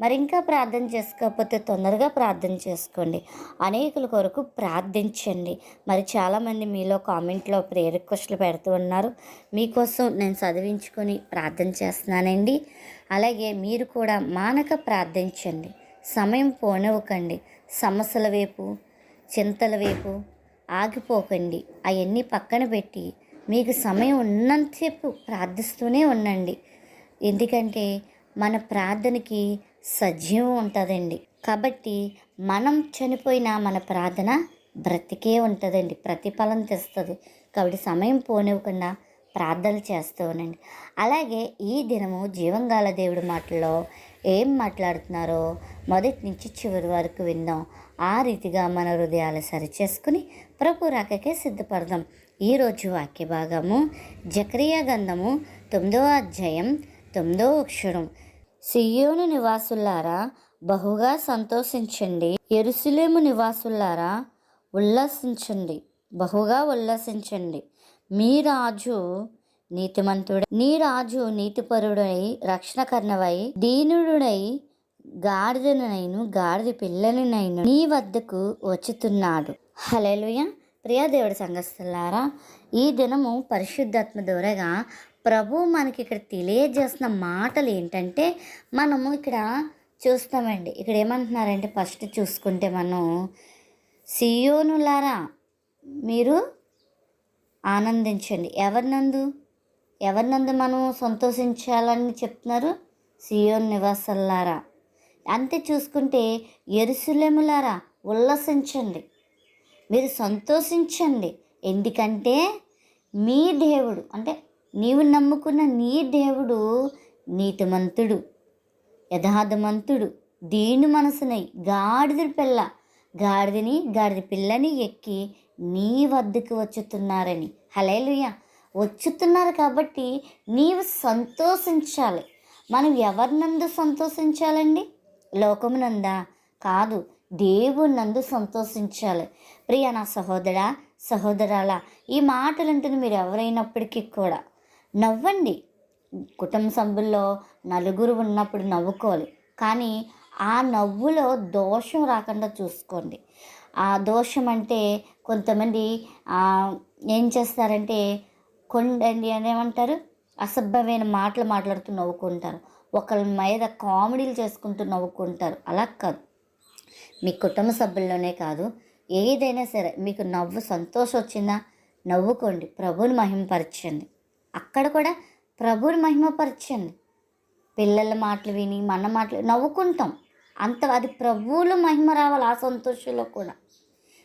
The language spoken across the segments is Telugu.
మరి ఇంకా ప్రార్థన చేసుకోకపోతే తొందరగా ప్రార్థన చేసుకోండి. అనేకుల కొరకు ప్రార్థించండి. మరి చాలామంది మీలో కామెంట్లో ప్రేయర్ రిక్వెస్ట్లు పెడుతూ ఉన్నారు. మీకోసం నేను చదివించుకొని ప్రార్థన చేస్తున్నానండి. అలాగే మీరు కూడా మానక ప్రార్థించండి. సమయం పోనివ్వకండి. సమస్యల వైపు చింతల వైపు ఆగిపోకండి. అవన్నీ పక్కన పెట్టి మీకు సమయం ఉన్నంతసేపు ప్రార్థిస్తూనే ఉండండి. ఎందుకంటే మన ప్రార్థనకి సజీవం ఉంటుందండి. కాబట్టి మనం చనిపోయిన మన ప్రార్థన బ్రతికే ఉంటుందండి. ప్రతిఫలం తెస్తుంది. కాబట్టి సమయం పోనివ్వకుండా ప్రార్థనలు చేస్తూ ఉండండి. అలాగే ఈ దినము జీవంగాల దేవుడి మాటల్లో ఏం మాట్లాడుతున్నారో మొదటి నుంచి చివరి వరకు విందాం. ఆ రీతిగా మన హృదయాలు సరిచేసుకుని ప్రభు రాకకే సిద్ధపడదాం. ఈరోజు వాక్య భాగము జక్రియా గంధము తొమ్మిదవ అధ్యాయం తొమ్మిదవ అక్షరం. సియోను నివాసులారా బహుగా సంతోషించండి. ఎరుసలేము నివాసులారా ఉల్లాసించండి. బహుగా ఉల్లాసించండి. మీ రాజు నీతిమంతుడు నీ రాజు నీతిపరుడై రక్షణకర్ణవై దీనుడునై గాడిదనైను గాడిద పిల్లలనైను నీ వద్దకు వచ్చుతున్నాడు. హలేలుయ ప్రియా దేవుడి సంఘస్థలారా ఈ దినము పరిశుద్ధాత్మ దూరగా ప్రభు మనకి ఇక్కడ తెలియజేస్తున్న మాటలు ఏంటంటే మనము ఇక్కడ చూస్తామండి. ఇక్కడ ఏమంటున్నారంటే ఫస్ట్ చూసుకుంటే మనం సియోనులారా మీరు ఆనందించండి. ఎవరినందు? ఎవరినందు మనం సంతోషించాలని చెప్తున్నారు? సియోన్ నివాసల్లారా. అంతే చూసుకుంటే ఎరుసలేములారా ఉల్లసించండి మీరు సంతోషించండి. ఎందుకంటే మీ దేవుడు అంటే నీవు నమ్ముకున్న నీ దేవుడు నీతిమంతుడు యథార్థమంతుడు దీని మనసునై గాడిద పిల్ల గాడిదని గాడిద పిల్లని ఎక్కి నీ వద్దకు వచ్చుతున్నారని. హలేలుయ వచ్చుతున్నారు కాబట్టి నీవు సంతోషించాలి. మనం ఎవరినందు సంతోషించాలండి? లోకమునందా? కాదు దేవునందు సంతోషించాలి. ప్రియ నా సహోదరా సహోదరాల ఈ మాటలు అంటుంది మీరు ఎవరైనప్పటికీ కూడా నవ్వండి. కుటుంబ సభ్యుల్లో నలుగురు ఉన్నప్పుడు నవ్వుకోవాలి. కానీ ఆ నవ్వులో దోషం రాకుండా చూసుకోండి. ఆ దోషం అంటే కొంతమంది ఏం చేస్తారంటే కొండండి అనేమంటారు అసభ్యమైన మాటలు మాట్లాడుతూ నవ్వుకుంటారు. ఒకరి మీద కామెడీలు చేసుకుంటూ నవ్వుకుంటారు. అలా కాదు. మీ కుటుంబ సభ్యుల్లోనే కాదు. ఏదైనా సరే మీకు నవ్వు సంతోషం వచ్చిందా? నవ్వుకోండి. ప్రభుని మహిమపరచండి. అక్కడ కూడా ప్రభుని మహిమపరచండి. పిల్లల మాటలు విని మన మాటలు నవ్వుకుంటాం. అంత అది ప్రభువులు మహిమ రావాలి ఆ సంతోషంలో కూడా.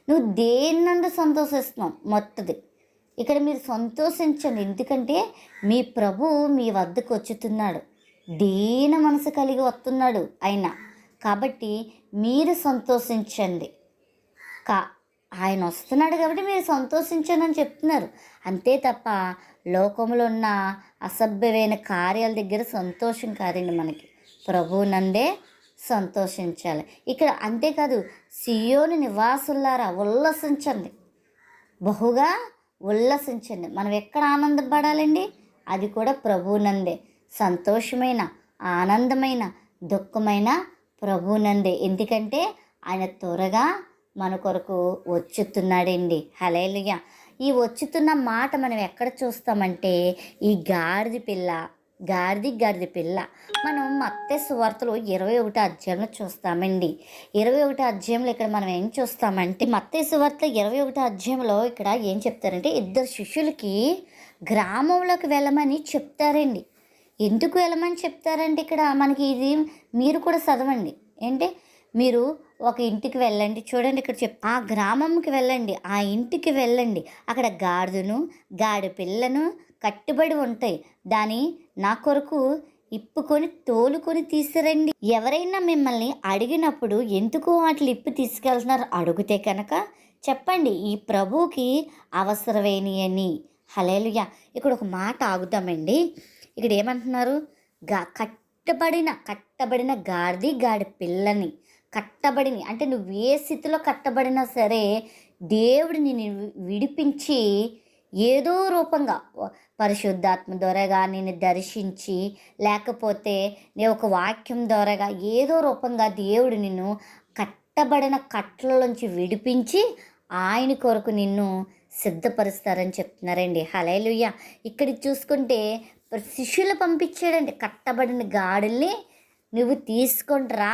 నువ్వు దేన్నందు సంతోషిస్తున్నావు? మొత్తది. ఇక్కడ మీరు సంతోషించండి. ఎందుకంటే మీ ప్రభు మీ వద్దకు వచ్చుతున్నాడు. దీన మనసు కలిగి వస్తున్నాడు ఆయన. కాబట్టి మీరు సంతోషించండి. కా ఆయన వస్తున్నాడు కాబట్టి మీరు సంతోషించండి అని చెప్తున్నారు. అంతే తప్ప లోకంలో ఉన్న అసభ్యమైన కార్యాల దగ్గర సంతోషం కాదండి మనకి. ప్రభు నందే సంతోషించాలి. ఇక్కడ అంతేకాదు సియోని నివాసులారా ఉల్లసించండి. బహుగా ఉల్లసించండి. మనం ఎక్కడ ఆనందపడాలండి? అది కూడా ప్రభునందే సంతోషమైన ఆనందమైన దుఃఖమైన ప్రభునందే ఎందుకంటే ఆయన త్వరగా మన కొరకు వచ్చుతున్నాడండి. హలేలుగా ఈ వచ్చుతున్న మాట మనం ఎక్కడ చూస్తామంటే ఈ గాడిద పిల్ల గాడిది గాడిద పిల్ల. మనం మత్తే సువార్తలు ఇరవై ఒకటి అధ్యాయంలో చూస్తామండి. ఇరవై ఒకటి అధ్యాయంలో ఇక్కడ మనం ఏం చూస్తామంటే మత్తే సువార్త ఇరవై ఒకటి అధ్యాయంలో ఇక్కడ ఏం చెప్తారంటే ఇద్దరు శిష్యులకి గ్రామంలోకి వెళ్ళమని చెప్తారండి. ఎందుకు వెళ్ళమని చెప్తారంటే ఇక్కడ? మనకి ఇది మీరు కూడా చదవండి. ఏంటి? మీరు ఒక ఇంటికి వెళ్ళండి. చూడండి ఇక్కడ చెప్ ఆ గ్రామంకి వెళ్ళండి. ఆ ఇంటికి వెళ్ళండి. అక్కడ గాడిదను గాడి పిల్లను కట్టుబడి ఉంటాయి. దాని నా కొరకు ఇప్పుకొని తోలుకొని తీసుకురండి. ఎవరైనా మిమ్మల్ని అడిగినప్పుడు ఎందుకు వాటిని ఇప్పి తీసుకెళ్తున్నారు అడిగితే కనుక చెప్పండి. ఈ ప్రభువుకి అవసరమేని అని హలేలుయ ఇక్కడ ఒక మాట ఆగుతామండి. ఇక్కడ ఏమంటున్నారు? గా కట్టబడిన కట్టబడిన గాడిది గాడి పిల్లని కట్టబడిని. అంటే నువ్వు ఏ స్థితిలో కట్టబడినా సరే దేవుడు నిన్ను విడిపించి ఏదో రూపంగా పరిశుద్ధాత్మ ద్వారాగా నిన్ను దర్శించి లేకపోతే నీ ఒక వాక్యం ద్వారాగా ఏదో రూపంగా దేవుడు నిన్ను కట్టబడిన కట్టలలోంచి విడిపించి ఆయన కొరకు నిన్ను సిద్ధపరుస్తారని చెప్తున్నారండి. హలేలుయ్య ఇక్కడ చూసుకుంటే శిష్యులు పంపించాడండి కట్టబడిన గాడుల్ని నువ్వు తీసుకుంటరా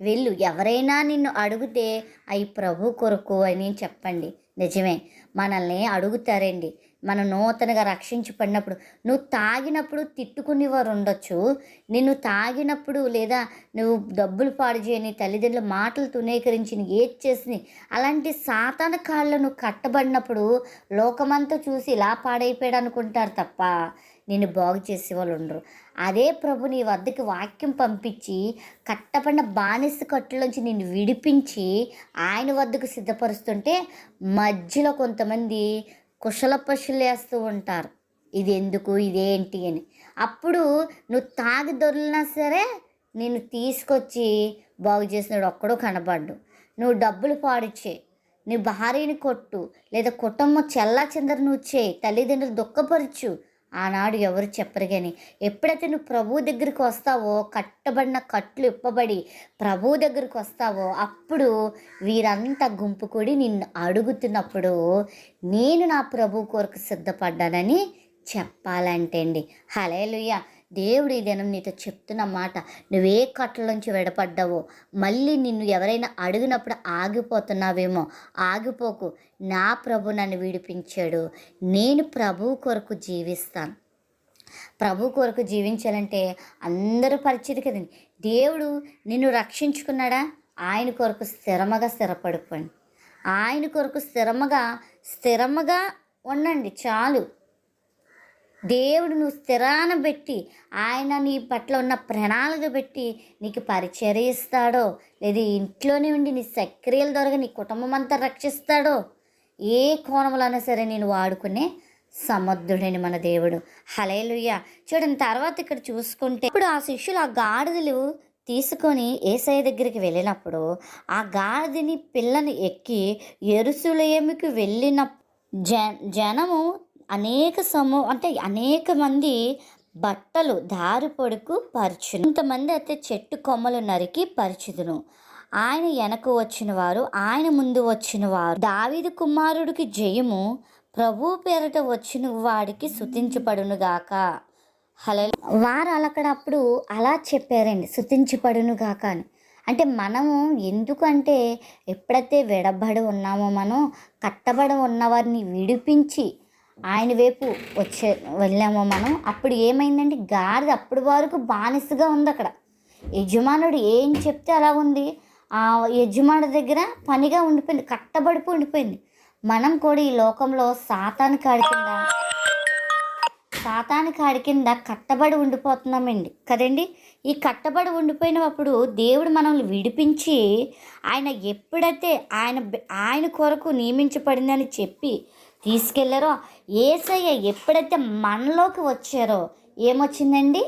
వెళ్ళు ఎవరైనా నిన్ను అడిగితే అవి ప్రభు కొరకు అని చెప్పండి. నిజమే మనల్ని అడుగుతారండి. మనం నూతనగా రక్షించబడినప్పుడు నువ్వు తాగినప్పుడు తిట్టుకునేవారు ఉండొచ్చు. నిన్ను తాగినప్పుడు లేదా నువ్వు డబ్బులు పాడు చేయని తల్లిదండ్రుల మాటలు తునీకరించి ఏది చేసి అలాంటి సాతాన కాళ్ళను కట్టబడినప్పుడు లోకమంతా చూసి ఇలా పాడైపోయాడు అనుకుంటారు తప్ప నిన్ను బాగు చేసే వాళ్ళు ఉండరు. అదే ప్రభు నీ వద్దకు వాక్యం పంపించి కట్టబడిన బానిస కట్టులోంచి నిన్ను విడిపించి ఆయన వద్దకు సిద్ధపరుస్తుంటే మధ్యలో కొంతమంది కుశల పశులు వేస్తూ ఉంటారు. ఇది ఎందుకు? ఇదేంటి అని. అప్పుడు నువ్వు తాగి దొరికినా సరే నేను తీసుకొచ్చి బాగు చేసినాడు ఒక్కడో కనబడ్డు. నువ్వు డబ్బులు పాడిచ్చే నీ భార్యని కొట్టు లేదా కుటుంబం చెల్లా చెందరు నువ్వు చేయి తల్లిదండ్రులు దుఃఖపరచు ఆనాడు ఎవరు చెప్పరు కానీ ఎప్పుడైతే నువ్వు ప్రభువు దగ్గరికి వస్తావో కట్టబడిన కట్లు ఇప్పబడి ప్రభు దగ్గరికి వస్తావో అప్పుడు వీరంతా గుంపు కూడి నిన్ను అడుగుతున్నప్పుడు నేను నా ప్రభు కొరకు సిద్ధపడ్డానని చెప్పాలంటే అండి హలేలుయ్య దేవుడు ఈ దినం నీతో చెప్తున్న మాట నువ్వే కట్టలోంచి విడపడ్డావో. మళ్ళీ నిన్ను ఎవరైనా అడిగినప్పుడు ఆగిపోతున్నావేమో. ఆగిపోకు. నా ప్రభు నన్ను విడిపించాడు. నేను ప్రభు కొరకు జీవిస్తాను. ప్రభు కొరకు జీవించాలంటే అందరూ పరిచయం కదండి. దేవుడు నిన్ను రక్షించుకున్నాడా? ఆయన కొరకు స్థిరమగా స్థిరపడిపోండి ఆయన కొరకు స్థిరమగా స్థిరమగా ఉండండి. చాలు. దేవుడు నువ్వు స్థిరాన పెట్టి ఆయన నీ పట్ల ఉన్న ప్రణాళిక పెట్టి నీకు పరిచర్య ఇస్తాడో లేదా ఇంట్లోనే ఉండి నీ సక్రియల ద్వారా నీ కుటుంబం అంతా రక్షిస్తాడో ఏ కోణములైనా సరే నేను వాడుకునే సమర్థుడని మన దేవుడు. హలేలుయ్య చూడండి తర్వాత ఇక్కడ చూసుకుంటే ఇప్పుడు ఆ శిష్యులు ఆ గాడిదలు తీసుకొని ఏసయ్య దగ్గరికి వెళ్ళినప్పుడు ఆ గాడిదని పిల్లని ఎక్కి ఎరుసులేమికి వెళ్ళిన జ జనము అనేక సమూ అంటే అనేక మంది బట్టలు దారి పొడుకు పరచును. కొంతమంది అయితే చెట్టు కొమ్మలు నరికి పరిచుదును. ఆయన వెనక వచ్చిన వారు ఆయన ముందు వచ్చిన వారు. దావిది కుమారుడికి జయము ప్రభు పేరట వచ్చిన వాడికి శుతించబడునుగాక హలో వారు అక్కడ అప్పుడు అలా చెప్పారండి శుతించబడునుగాక అని. అంటే మనము ఎందుకంటే ఎప్పుడైతే విడబడి ఉన్నామో మనం కట్టబడి ఉన్నవారిని విడిపించి ఆయన వైపు వచ్చే వెళ్ళామో మనం. అప్పుడు ఏమైందంటే గాడిద అప్పటి వరకు బానిసగా ఉంది అక్కడ. యజమానుడు ఏం చెప్తే అలా ఉంది. ఆ యజమానుడి దగ్గర పనిగా ఉండిపోయింది కట్టబడిపో ఉండిపోయింది. మనం కూడా ఈ లోకంలో సాతానికి కాడి కింద సాతాని కాడి కింద కట్టబడి ఉండిపోతున్నామండి. కదండి? ఈ కట్టబడి ఉండిపోయినప్పుడు దేవుడు మనల్ని విడిపించి ఆయన ఎప్పుడైతే ఆయన ఆయన కొరకు నియమించబడిందని చెప్పి తీసుకెళ్ళారో? ఏసయ్య ఎప్పుడైతే మనలోకి వచ్చారో ఏమొచ్చిందండి?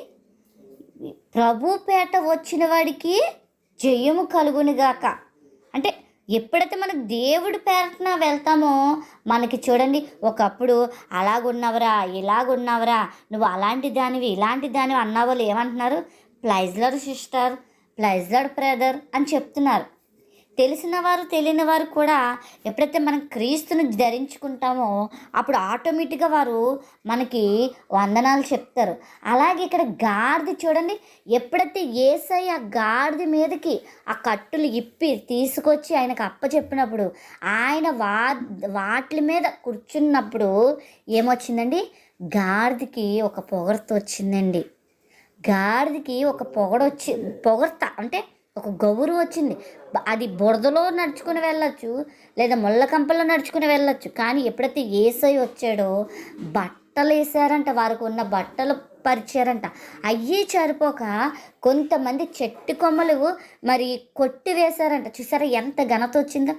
ప్రభు పేట వచ్చిన వాడికి జయము కలుగునిగాక అంటే ఎప్పుడైతే మనం దేవుడి పేరటన వెళ్తామో మనకి చూడండి ఒకప్పుడు అలాగున్నవరా ఇలాగున్నవరా నువ్వు అలాంటి దానివి ఇలాంటి దానివి అన్న వాళ్ళు ఏమంటున్నారు? ప్లైజ్లర్ సిస్టర్ ప్లైజ్లర్ బ్రదర్ అని చెప్తున్నారు. తెలిసిన వారు తెలియని వారు కూడా ఎప్పుడైతే మనం క్రీస్తుని ధరించుకుంటామో అప్పుడు ఆటోమేటిక్గా వారు మనకి వందనాలు చెప్తారు. అలాగే ఇక్కడ గాడిద చూడండి ఎప్పుడైతే ఏసై ఆ గాడిద మీదకి ఆ కట్టులు ఇప్పి తీసుకొచ్చి ఆయనకు అప్పచెప్పినప్పుడు ఆయన వా వాటి మీద కూర్చున్నప్పుడు ఏమొచ్చిందండి? గాడిదకి ఒక పొగర్త వచ్చిందండి గాడిదకి ఒక పొగడొచ్చి పొగర్త అంటే ఒక గౌరవం వచ్చింది. అది బురదలో నడుచుకుని వెళ్ళొచ్చు లేదా ముళ్ళ కంపల్లో నడుచుకుని వెళ్ళొచ్చు. కానీ ఎప్పుడైతే ఏసై వచ్చాడో బట్టలు వేసారంట వారికి ఉన్న బట్టలు పరిచారంట. అయ్యే సరిపోక కొంతమంది చెట్టు కొమ్మలు మరి కొట్టి వేశారంట. చూసారా ఎంత ఘనత వచ్చిందో?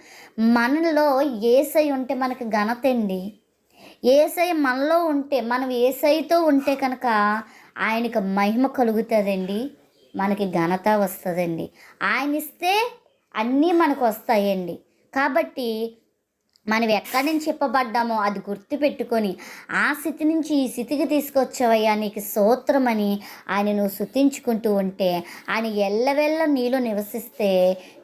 మనలో ఏసై ఉంటే మనకి ఘనత అండి ఏసై మనలో ఉంటే మనం ఏసైతో ఉంటే కనుక ఆయనకి మహిమ కలుగుతుందండి. మనకి ఘనత వస్తుందండి. ఆయన ఇస్తే అన్నీ మనకు వస్తాయండి. కాబట్టి మనం ఎక్కడి నుంచి చెప్పబడ్డామో అది గుర్తు పెట్టుకొని ఆ స్థితి నుంచి ఈ స్థితికి తీసుకొచ్చావయ్యా నీకు సూత్రమని ఆయన నువ్వు శుతించుకుంటూ ఉంటే ఆయన ఎల్లవెల్ల నీలో నివసిస్తే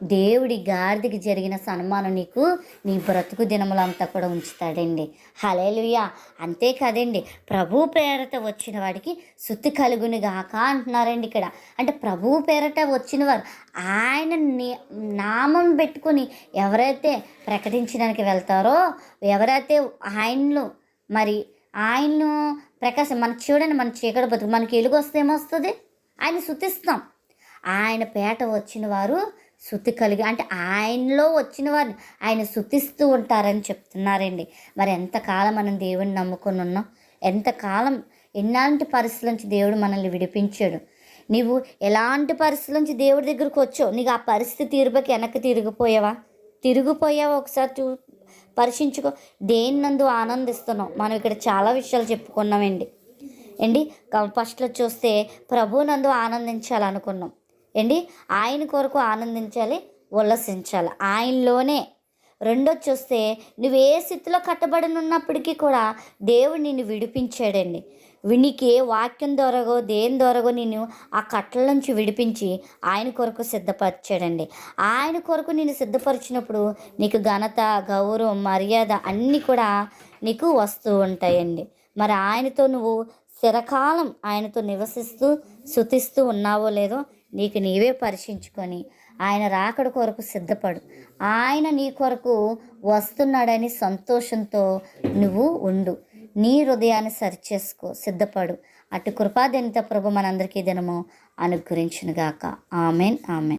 దేవుడి గార్దికి జరిగిన సన్మానం నీకు నీ బ్రతుకు దినములంతా కూడా ఉంచుతాడండి. హలేలుయా అంతే కదండి. ప్రభు పేరట వచ్చిన వాడికి శుద్ధి కలుగుని గాక అంటున్నారండి ఇక్కడ. అంటే ప్రభు పేరట వచ్చిన వారు ఆయన నామం పెట్టుకొని ఎవరైతే ప్రకటించడానికి వెళ్తారో ఎవరైతే ఆయన్ను మరి ఆయన్ను ప్రకాశం మన చూడండి మన చీకటి బతుకు మనకి ఎలుగు వస్తే ఏమొస్తుంది? ఆయన శుతిస్తాం. ఆయన పేట వచ్చిన వారు శుద్ధి కలిగి అంటే ఆయనలో వచ్చిన వారిని ఆయన శుతిస్తూ ఉంటారని చెప్తున్నారండి. మరి ఎంతకాలం మనం దేవుడిని నమ్ముకొని ఉన్నాం? ఎంతకాలం ఎలాంటి పరిస్థితుల నుంచి దేవుడు మనల్ని విడిపించాడు? నీవు ఎలాంటి పరిస్థితుల నుంచి దేవుడి దగ్గరకు వచ్చావు? నీకు ఆ పరిస్థితి తీరుబకి వెనక్కి తిరిగిపోయావా? తిరిగిపోయావా? ఒకసారి చూ పరీక్షించుకో దేని నందు మనం ఇక్కడ చాలా విషయాలు చెప్పుకున్నామండి. ఏంటి? ఫస్ట్లో చూస్తే ప్రభునందు ఆనందించాలనుకున్నాం. ఏంటి? ఆయన కొరకు ఆనందించాలి ఉల్లసించాలి. ఆయనలోనే. రెండో చూస్తే నువ్వు ఏ స్థితిలో కట్టబడినప్పటికీ కూడా దేవుడు నిన్ను విడిపించాడండి. వినికి వాక్యం దొరగో దేని దొరగో నేను ఆ కట్టల నుంచి విడిపించి ఆయన కొరకు సిద్ధపరిచాడండి. ఆయన కొరకు నేను సిద్ధపరిచినప్పుడు నీకు ఘనత గౌరవం మర్యాద అన్నీ కూడా నీకు వస్తూ ఉంటాయండి. మరి ఆయనతో నువ్వు స్థిరకాలం ఆయనతో నివసిస్తూ శుతిస్తూ ఉన్నావో లేదో నీకు నీవే పరీక్షించుకొని ఆయన రాకడ కొరకు సిద్ధపడు. ఆయన నీ కొరకు వస్తున్నాడని సంతోషంతో నువ్వు ఉండు. నీ హృదయాన్ని సరిచేసుకో సిద్ధపడు. అటు కృపాదనిత ప్రభు మనందరికీ దినము అనుగ్రహించునుగాక. Amen amen.